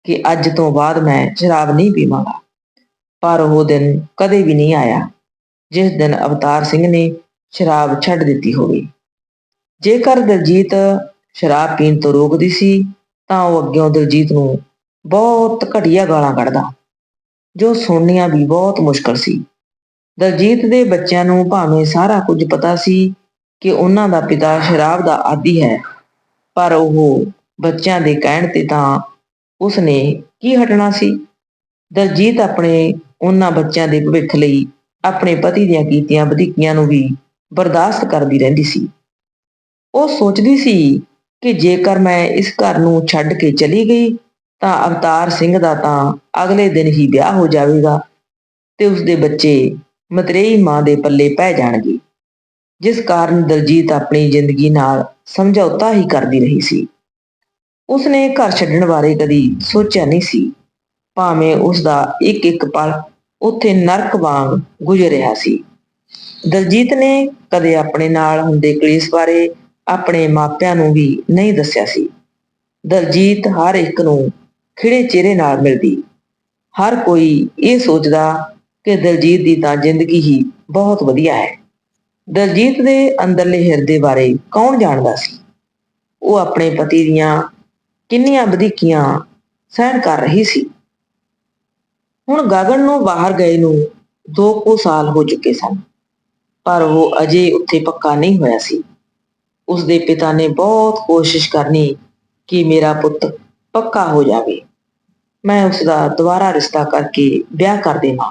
ਕਿ ਅੱਜ ਤੋਂ ਬਾਅਦ ਮੈਂ ਸ਼ਰਾਬ ਨਹੀਂ ਪੀਵਾਂਗਾ। ਪਰ ਉਹ ਦਿਨ ਕਦੇ ਵੀ ਨਹੀਂ ਆਇਆ। ਜਿਸ ਦਿਨ ਅਵਤਾਰ ਸਿੰਘ ਨੇ ਸ਼ਰਾਬ ਛੱਡ ਦਿੱਤੀ ਹੋਵੇ। ਜੇਕਰ ਦਲਜੀਤ ਸ਼ਰਾਬ ਪੀਣ ਤੋਂ ਰੋਕਦੀ ਸੀ, ਤਾਂ ਉਹ ਅੱਗਿਓਂ ਦਲਜੀਤ ਨੂੰ ਬਹੁਤ ਘਟੀਆ ਗਾਲਾਂ ਕੱਢਦਾ, ਜੋ ਸੁਣਨੀਆਂ ਵੀ ਬਹੁਤ ਮੁਸ਼ਕਲ ਸੀ। ਦਲਜੀਤ ਦੇ ਬੱਚਿਆਂ ਨੂੰ ਭਾਵੇਂ ਸਾਰਾ ਕੁਝ ਪਤਾ ਸੀ ਕਿ ਉਹਨਾਂ ਦਾ ਪਿਤਾ ਸ਼ਰਾਬ ਦਾ ਆਦੀ ਹੈ, ਪਰ ਉਹ ਬੱਚਿਆਂ ਦੇ ਕਹਿਣ ਤੇ ਤਾਂ ਉਸਨੇ ਕੀ ਹਟਣਾ ਸੀ? ਦਲਜੀਤ ਆਪਣੇ ਉਹਨਾਂ ਬੱਚਿਆਂ ਦੇ ਭਵਿੱਖ ਲਈ ਆਪਣੇ ਪਤੀ ਦੀਆਂ ਕੀਤੀਆਂ ਵਧੀਕੀਆਂ ਨੂੰ ਵੀ ਬਰਦਾਸ਼ਤ ਕਰਦੀ ਰਹਿੰਦੀ ਸੀ। ਉਹ ਸੋਚਦੀ ਸੀ ਕਿ ਜੇਕਰ ਮੈਂ ਇਸ ਘਰ ਨੂੰ ਛੱਡ ਕੇ ਚਲੀ ਗਈ, ਤਾਂ ਅਵਤਾਰ ਸਿੰਘ ਦਾ ਤਾਂ ਅਗਲੇ ਦਿਨ ਹੀ ਵਿਆਹ ਹੋ ਜਾਵੇਗਾ ਤੇ ਉਸਦੇ ਬੱਚੇ ਮਤਰੇਈ ਮਾਂ ਦੇ ਪੱਲੇ ਪੈ ਜਾਣਗੇ। ਜਿਸ ਕਾਰਨ ਦਲਜੀਤ ਆਪਣੀ ਜ਼ਿੰਦਗੀ ਨਾਲ ਸਮਝੌਤਾ ਹੀ ਕਰਦੀ ਰਹੀ ਸੀ। ਉਸਨੇ ਘਰ ਛੱਡਣ ਬਾਰੇ ਕਦੀ ਸੋਚਿਆ ਨਹੀਂ ਸੀ। ਭਾਵੇਂ ਉਸ ਦਾ ਇੱਕ ਇੱਕ ਪਲ ਉੱਥੇ ਨਰਕ ਵਾਂਗ ਗੁਜ਼ਰ ਰਿਹਾ ਸੀ। ਦਲਜੀਤ ਨੇ ਕਦੇ ਆਪਣੇ ਨਾਲ ਹੁੰਦੇ ਕਲੇਸ਼ ਬਾਰੇ ਆਪਣੇ ਮਾਪਿਆਂ ਨੂੰ ਵੀ ਨਹੀਂ ਦੱਸਿਆ ਸੀ। ਦਲਜੀਤ ਹਰ ਇੱਕ ਨੂੰ ਖਿੜੇ ਚਿਹਰੇ ਨਾਲ ਮਿਲਦੀ। ਹਰ ਕੋਈ ਇਹ ਸੋਚਦਾ ਕਿ ਦਲਜੀਤ ਦੀ ਤਾਂ ਜ਼ਿੰਦਗੀ ਹੀ ਬਹੁਤ ਵਧੀਆ ਹੈ। ਦਲਜੀਤ ਦੇ ਅੰਦਰਲੇ ਹਿਰਦੇ ਬਾਰੇ ਕੌਣ ਜਾਣਦਾ ਸੀ? ਉਹ ਆਪਣੇ ਪਤੀ ਦੀਆਂ ਕਿੰਨੀਆਂ ਵਧੀਕੀਆਂ ਸਹਿਣ ਕਰ ਰਹੀ ਸੀ। ਹੁਣ ਗਗਨ ਨੂੰ ਬਾਹਰ ਗਏ ਨੂੰ ਦੋ ਕੁ ਸਾਲ ਹੋ ਚੁੱਕੇ ਸਨ, ਪਰ ਉਹ ਅਜੇ ਉੱਥੇ ਪੱਕਾ ਨਹੀਂ ਹੋਇਆ ਸੀ। ਉਸ ਦੇ ਪਿਤਾ ਨੇ ਬਹੁਤ ਕੋਸ਼ਿਸ਼ ਕਰਨੀ ਕਿ ਮੇਰਾ ਪੁੱਤ ਪੱਕਾ ਹੋ ਜਾਵੇ। ਮੈਂ ਉਸ ਦਾ ਦੁਬਾਰਾ ਰਿਸ਼ਤਾ ਕਰਕੇ ਵਿਆਹ ਕਰ ਦੇਵਾਂ।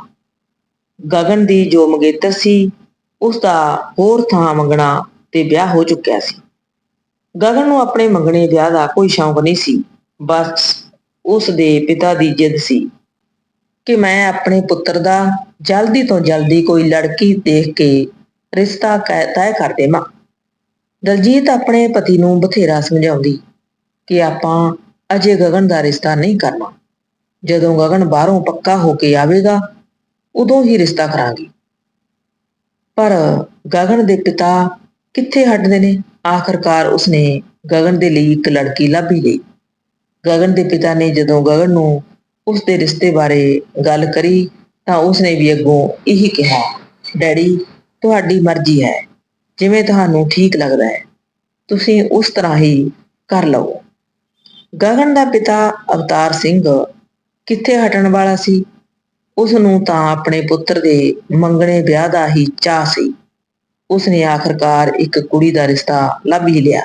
ਗਗਨ ਦੀ ਜੋ ਮੰਗੇਤਰ ਸੀ ਉਸ ਦਾ ਹੋਰ ਥਾਂ ਮੰਗਣਾ ਤੇ ਵਿਆਹ ਹੋ ਚੁੱਕਿਆ ਸੀ। ਗਗਨ ਨੂੰ ਆਪਣੇ ਮੰਗਣੇ ਵਿਆਹ ਦਾ ਕੋਈ ਸ਼ੌਂਕ ਨਹੀਂ ਸੀ, ਬਸ ਉਸ ਦੇ ਪਿਤਾ ਦੀ ਜਿੱਦ ਸੀ ਕਿ ਮੈਂ ਆਪਣੇ ਪੁੱਤਰ ਦਾ ਜਲਦੀ ਤੋਂ ਜਲਦੀ ਕੋਈ ਲੜਕੀ ਦੇਖ ਕੇ ਰਿਸ਼ਤਾ ਕਹਿ- ਤੈਅ ਕਰ ਦੇਵਾਂ। ਦਲਜੀਤ ਆਪਣੇ ਪਤੀ ਨੂੰ ਬਥੇਰਾ ਸਮਝਾਉਂਦੀ ਕਿ ਆਪਾਂ ਅਜੇ ਗਗਨ ਦਾ ਰਿਸ਼ਤਾ ਨਹੀਂ ਕਰਨਾ। ਜਦੋਂ ਗਗਨ ਬਾਹਰੋਂ ਪੱਕਾ ਹੋ ਕੇ ਆਵੇਗਾ, ਉਦੋਂ ਹੀ ਰਿਸ਼ਤਾ ਕਰਾਂਗੇ। ਪਰ ਗਗਨ ਦੇ ਪਿਤਾ ਕਿੱਥੇ ਹਟਦੇ ਨੇ? ਆਖਰਕਾਰ ਉਸਨੇ ਗਗਨ ਦੇ ਲਈ ਇੱਕ ਲੜਕੀ ਲੱਭੀ ਲਈ ਗਗਨ ਦੇ ਪਿਤਾ ਨੇ ਜਦੋਂ ਗਗਨ ਨੂੰ ਉਸ ਦੇ ਰਿਸ਼ਤੇ ਬਾਰੇ ਗੱਲ ਕਰੀ ਤਾਂ ਉਸਨੇ ਵੀ ਅੱਗੋਂ ਇਹੀ ਕਿਹਾ, ਡੈਡੀ, ਤੁਹਾਡੀ ਮਰਜ਼ੀ ਹੈ, ਜਿਵੇਂ ਤੁਹਾਨੂੰ ਠੀਕ ਲੱਗਦਾ ਹੈ, ਤੁਸੀਂ ਉਸ ਤਰ੍ਹਾਂ ਹੀ ਕਰ ਲਵੋ। ਗਗਨ ਦਾ ਪਿਤਾ ਅਵਤਾਰ ਸਿੰਘ ਕਿੱਥੇ ਹਟਣ ਵਾਲਾ ਸੀ? ਉਸ ਨੂੰ ਤਾਂ ਆਪਣੇ ਪੁੱਤਰ ਦੇ ਮੰਗਣੇ ਵਿਆਹ ਦਾ ਹੀ ਚਾਹ ਸੀ। ਉਸਨੇ ਆਖਰਕਾਰ ਇੱਕ ਕੁੜੀ ਦਾ ਰਿਸ਼ਤਾ ਲੱਭ ਹੀ ਲਿਆ।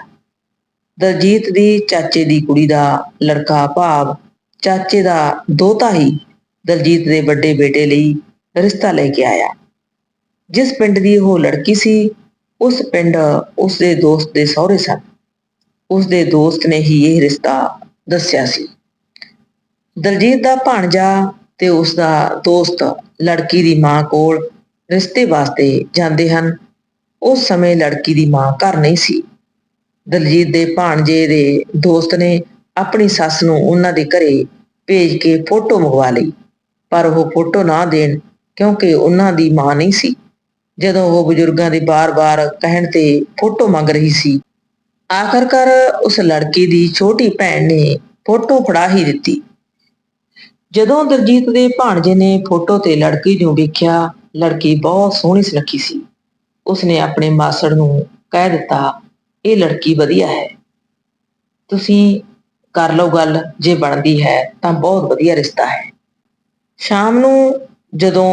ਦਲਜੀਤ ਦੀ ਚਾਚੇ ਦੀ ਕੁੜੀ ਦਾ ਲੜਕਾ ਭਾਵ ਚਾਚੇ ਦਾ ਦੋਤਾ ਹੀ ਦਲਜੀਤ ਦੇ ਵੱਡੇ ਬੇਟੇ ਲਈ ਰਿਸ਼ਤਾ ਲੈ ਕੇ ਆਇਆ। ਜਿਸ ਪਿੰਡ ਦੀ ਉਹ ਲੜਕੀ ਸੀ, ਉਸ ਪਿੰਡ ਉਸ ਦੇ ਦੋਸਤ ਦੇ ਸਹੁਰੇ ਸਨ। ਉਸ ਦੇ ਦੋਸਤ ਨੇ ਹੀ ਇਹ ਰਿਸ਼ਤਾ ਦੱਸਿਆ ਸੀ। ਦਲਜੀਤ ਦਾ ਭਾਣਜਾ ਤੇ ਉਸ ਦਾ ਦੋਸਤ ਲੜਕੀ ਦੀ ਮਾਂ ਕੋਲ ਰਿਸ਼ਤੇ ਵਾਸਤੇ ਜਾਂਦੇ ਹਨ। ਉਸ ਸਮੇਂ ਲੜਕੀ ਦੀ ਮਾਂ ਘਰ ਨਹੀਂ ਸੀ। ਦਲਜੀਤ ਦੇ ਭਾਣਜੇ ਦੇ ਦੋਸਤ ਨੇ ਆਪਣੀ ਸੱਸ ਨੂੰ ਉਹਨਾਂ ਦੇ ਘਰੇ ਭੇਜ ਕੇ ਫੋਟੋ ਮੰਗਵਾ ਲਈ। ਪਰ ਉਹ ਫੋਟੋ ਨਾ ਦੇਣ ਕਿਉਂਕਿ ਉਹਨਾਂ ਦੀ ਮਾਂ ਨਹੀਂ ਸੀ। ਜਦੋਂ ਉਹ ਬਜ਼ੁਰਗਾਂ ਦੇ ਬਾਰ-ਬਾਰ ਕਹਿਣ ਤੇ ਫੋਟੋ ਮੰਗ ਰਹੀ ਸੀ, ਆਖਰਕਾਰ ਉਸ ਲੜਕੀ ਦੀ ਛੋਟੀ ਭੈਣ ਨੇ ਫੋਟੋ ਫੜਾ ਹੀ ਦਿੱਤੀ। ਜਦੋਂ ਦਲਜੀਤ ਦੇ ਭਾਣਜੇ ਨੇ ਫੋਟੋ ਤੇ ਲੜਕੀ ਨੂੰ ਵੇਖਿਆ, ਲੜਕੀ ਬਹੁਤ ਸੋਹਣੀ ਸੁਨੱਖੀ ਸੀ। ਉਸਨੇ ਆਪਣੇ ਮਾਸੜ ਨੂੰ ਕਹਿ ਦਿੱਤਾ, ਇਹ ਲੜਕੀ ਵਧੀਆ ਹੈ। ਤੁਸੀਂ ਕਰ ਲਓ ਗੱਲ, ਜੇ ਬਣਦੀ ਹੈ ਤਾਂ ਬਹੁਤ ਵਧੀਆ ਰਿਸ਼ਤਾ ਹੈ। ਸ਼ਾਮ ਨੂੰ ਜਦੋਂ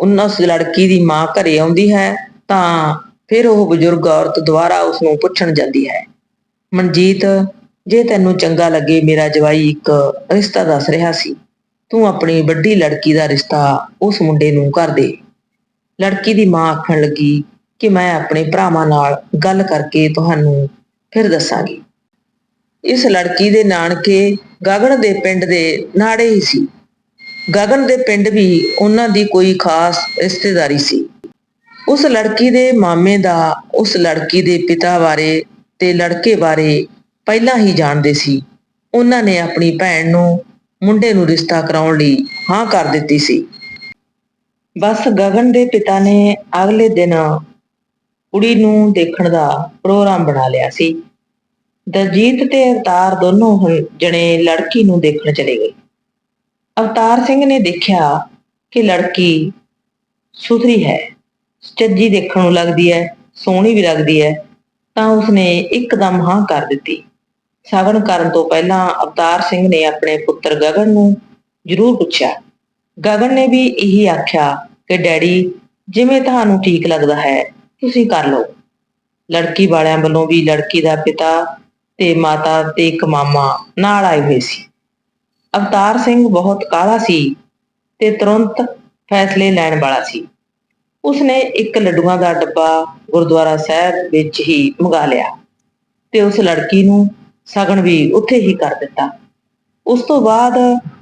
ਉਹਨਾਂ ਉਸ ਲੜਕੀ ਦੀ ਮਾਂ ਘਰੇ ਆਉਂਦੀ ਹੈ ਤਾਂ ਫਿਰ ਉਹ ਬਜ਼ੁਰਗ ਔਰਤ ਦੁਬਾਰਾ ਉਸ ਨੂੰ ਪੁੱਛਣ ਜਾਂਦੀ ਹੈ, ਮਨਜੀਤ, ਜੇ ਤੈਨੂੰ ਚੰਗਾ ਲੱਗੇ ਮੇਰਾ ਜਵਾਈ ਇੱਕ ਰਿਸ਼ਤਾ ਦੱਸ ਰਿਹਾ ਸੀ, ਤੂੰ ਆਪਣੀ ਵੱਡੀ ਲੜਕੀ ਦਾ ਰਿਸ਼ਤਾ ਉਸ ਮੁੰਡੇ ਨੂੰ ਕਰ ਦੇ। ਲੜਕੀ ਦੀ ਮਾਂ ਆਖਣ ਲੱਗੀ ਕਿ ਮੈਂ ਆਪਣੇ ਭਰਾਵਾਂ ਨਾਲ ਗੱਲ ਕਰਕੇ ਤੁਹਾਨੂੰ ਫਿਰ ਦੱਸਾਂਗੀ। ਇਸ ਲੜਕੀ ਦੇ ਨਾਨਕੇ ਗਗਨ ਦੇ ਪਿੰਡ ਦੇ ਨਾੜੇ ਹੀ ਸੀ। ਗਗਨ ਦੇ ਪਿੰਡ ਵੀ ਉਹਨਾਂ ਦੀ ਕੋਈ ਖਾਸ ਰਿਸ਼ਤੇਦਾਰੀ ਸੀ। ਉਸ ਲੜਕੀ ਦੇ ਮਾਮੇ ਦਾ ਉਸ ਲੜਕੀ ਦੇ ਪਿਤਾ ਬਾਰੇ ਤੇ ਲੜਕੇ ਬਾਰੇ ਪਹਿਲਾਂ ਹੀ ਜਾਣਦੇ ਸੀ। ਉਹਨਾਂ ਨੇ ਆਪਣੀ ਭੈਣ ਨੂੰ, ਮੁੰਡੇ ਨੂੰ ਰਿਸ਼ਤਾ ਕਰਾਉਣ ਲਈ ਹਾਂ ਕਰ ਦਿੱਤੀ ਸੀ। ਬਸ ਗਗਨ ਦੇ ਪਿਤਾ ਨੇ ਅਗਲੇ ਦਿਨ ਕੁੜੀ ਨੂੰ ਦੇਖਣ ਦਾ ਪ੍ਰੋਗਰਾਮ ਬਣਾ ਲਿਆ ਸੀ। ਦਲਜੀਤ ਤੇ ਅਵਤਾਰ ਦੋਨੋਂ ਹੁਣ ਜਣੇ ਲੜਕੀ ਨੂੰ ਦੇਖਣ ਚਲੇ ਗਏ। ਅਵਤਾਰ ਸਿੰਘ ਨੇ ਦੇਖਿਆ ਕਿ ਲੜਕੀ ਸੁਥਰੀ ਹੈ ਚੱਜੀ ਦੇਖਣ ਨੂੰ ਲੱਗਦੀ ਹੈ, ਸੋਹਣੀ ਵੀ ਲੱਗਦੀ ਹੈ, ਤਾਂ ਉਸਨੇ ਇੱਕਦਮ ਹਾਂ ਕਰ ਦਿੱਤੀ। ਸਗਨ ਕਰਨ ਤੋਂ ਪਹਿਲਾਂ ਅਵਤਾਰ ਸਿੰਘ ਨੇ ਆਪਣੇ ਪੁੱਤਰ ਗਗਨ ਨੂੰ ਜ਼ਰੂਰ ਪੁੱਛਿਆ। ਗਗਨ ਨੇ ਵੀ ਇਹੀ ਆਖਿਆ ਕਿ, ਡੈਡੀ, ਜਿਵੇਂ ਤੁਹਾਨੂੰ ਠੀਕ ਲੱਗਦਾ ਹੈ, ਤੁਸੀਂ ਕਰ ਲਓ। ਲੜਕੀ ਵਾਲਿਆਂ ਵੱਲੋਂ ਵੀ ਲੜਕੀ ਦਾ ਪਿਤਾ ਤੇ ਮਾਤਾ ਤੇ ਇੱਕ ਮਾਮਾ ਨਾਲ ਆਏ ਹੋਏ ਸੀ। ਅਵਤਾਰ ਸਿੰਘ ਬਹੁਤ ਕਾਲਾ ਸੀ ਤੇ ਤੁਰੰਤ ਫੈਸਲੇ ਲੈਣ ਵਾਲਾ ਸੀ। ਉਸਨੇ ਇੱਕ ਲੱਡੂਆਂ ਦਾ ਡੱਬਾ ਗੁਰਦੁਆਰਾ ਸਾਹਿਬ ਵਿੱਚ ਹੀ ਮੰਗਾ ਲਿਆ ਤੇ ਉਸ ਲੜਕੀ ਨੂੰ ਸਗਨ ਵੀ ਉੱਥੇ ਹੀ ਕਰ ਦਿੱਤਾ। ਉਸ ਤੋਂ ਬਾਅਦ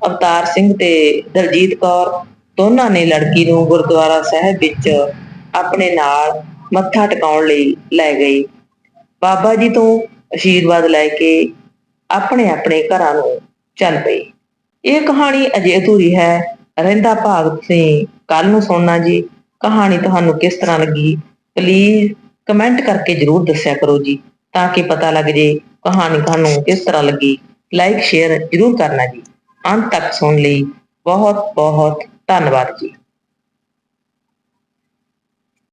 ਅਵਤਾਰ ਸਿੰਘ ਤੇ ਦਲਜੀਤ ਕੌਰ ਦੋਨਾਂ ਨੇ ਲੜਕੀ ਨੂੰ ਗੁਰਦੁਆਰਾ ਸਾਹਿਬ ਵਿੱਚ ਆਪਣੇ ਨਾਲ ਮੱਥਾ ਟਿਕਾਉਣ ਲਈ ਲੈ ਗਏ। ਬਾਬਾ ਜੀ ਤੋਂ ਅਸ਼ੀਰਵਾਦ ਲੈ ਕੇ ਆਪਣੇ ਆਪਣੇ ਘਰਾਂ ਨੂੰ ਚੱਲ ਪਏ ਇਹ ਕਹਾਣੀ ਅਜੇ ਅਧੂਰੀ ਹੈ। ਰਹਿੰਦਾ ਭਾਗ ਤੁਸੀਂ ਕੱਲ ਨੂੰ ਸੁਣਨਾ ਜੀ। ਕਹਾਣੀ ਤੁਹਾਨੂੰ ਕਿਸ ਤਰ੍ਹਾਂ ਲੱਗੀ? ਪਲੀਜ਼ ਕਮੈਂਟ ਕਰਕੇ ਜਰੂਰ ਦੱਸਿਆ ਕਰੋ ਜੀ, ਤਾਂ ਕਿ ਪਤਾ ਲੱਗ ਜੇ ਕਹਾਣੀ ਤੁਹਾਨੂੰ ਕਿਸ ਤਰ੍ਹਾਂ ਲੱਗੀ। ਲਾਈਕ ਸ਼ੇਅਰ ਜਰੂਰ ਕਰਨਾ ਜੀ। ਅੰਤ ਤੱਕ ਸੁਣ ਲਈ। ਬਹੁਤ ਬਹੁਤ ਧੰਨਵਾਦ ਜੀ।